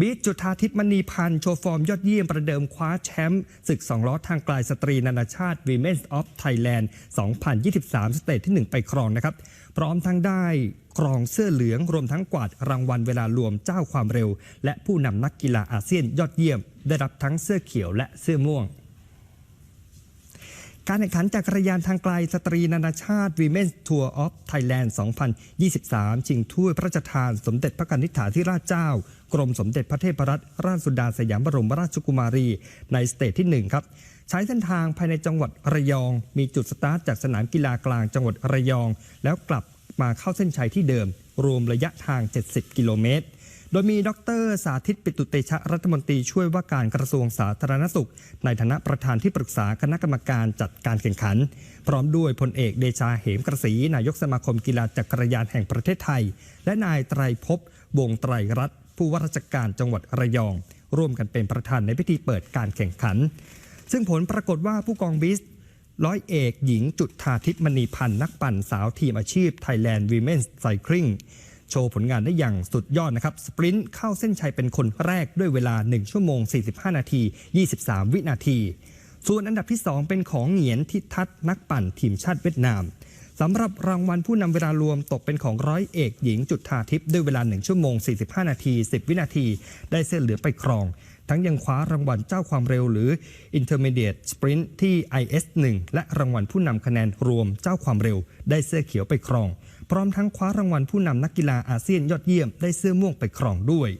บีทจุธาทิพย์มณีพันธ์โชว์ฟอร์มยอดเยี่ยมประเดิมคว้าแชมป์ศึก 2 ล้อทางไกลสตรีนานาชาติ Women's of Thailand 2023 สเตจที่ 1 ไปครองนะครับ พร้อมทั้งได้ครองเสื้อเหลืองรวมทั้งกวาดรางวัลเวลารวมเจ้าความเร็ว และผู้นำนักกีฬาอาเซียนยอดเยี่ยม ได้รับทั้งเสื้อเขียวและเสื้อม่วง การแข่งขันจักรยานทางไกลสตรีนานาชาติ Women's Tour of Thailand 2023 ชิงถ้วยพระราชทานสมเด็จพระกนิษฐาธิราชเจ้า กรมสมเด็จพระเทพรัตนราชสุดาสยามบรมราชกุมารี ในสเตจที่ 1 ครับ ใช้เส้นทางภายในจังหวัดระยอง มีจุดสตาร์ทจากสนามกีฬากลางจังหวัดระยอง แล้วกลับมาเข้าเส้นชัยที่เดิม รวมระยะทาง 70 กิโลเมตร โดยมีดรสาธิตปิตุเตชะรัฐมนตรีช่วยว่าการกระทรวงสาธารณสุข ในฐานะประธานที่ปรึกษาคณะกรรมการจัดการแข่งขัน พร้อมด้วยพลเอกเดชาเหมกระสีนายกสมาคมกีฬาจักรยานแห่งประเทศไทย และนายไตรภพวงไตรรัตน์ผู้ว่าราชการจังหวัดระยอง ร่วมกันเป็นประธานในพิธีเปิดการแข่งขัน ซึ่งผลปรากฏว่าผู้กองบิสร้อยเอกหญิงจุดทาทิพมณีพันธ์นักปั่นสาวทีมอาชีพ Thailand Women's Cycling โชว์ผลงานได้อย่างสุดยอดนะครับ สปรินต์เข้าเส้นชัยเป็นคนแรกด้วยเวลา 1 ชั่วโมง 45 นาที 23 วินาที ส่วนอันดับที่ 2 เป็นของเหงียนทิทัศน์นักปั่นทีมชาติเวียดนามสำหรับรางวัลผู้นำเวลารวมตกเป็นของร้อยเอกหญิงจุดทาทิพย์ด้วยเวลา 1 ชั่วโมง 45 นาที 10 วินาที ได้เส้นเหลือไปครอง ทั้งยังคว้ารางวัลเจ้าความเร็วหรือ Intermediate Sprint ที่ IS1 และรางวัลผู้นำคะแนนรวมเจ้าความเร็ว ได้เสื้อเขียวไปครอง พร้อมทั้งคว้ารางวัลผู้นำนักกีฬาอาเซียนยอดเยี่ยมได้เสื้อม่วงไปครองด้วย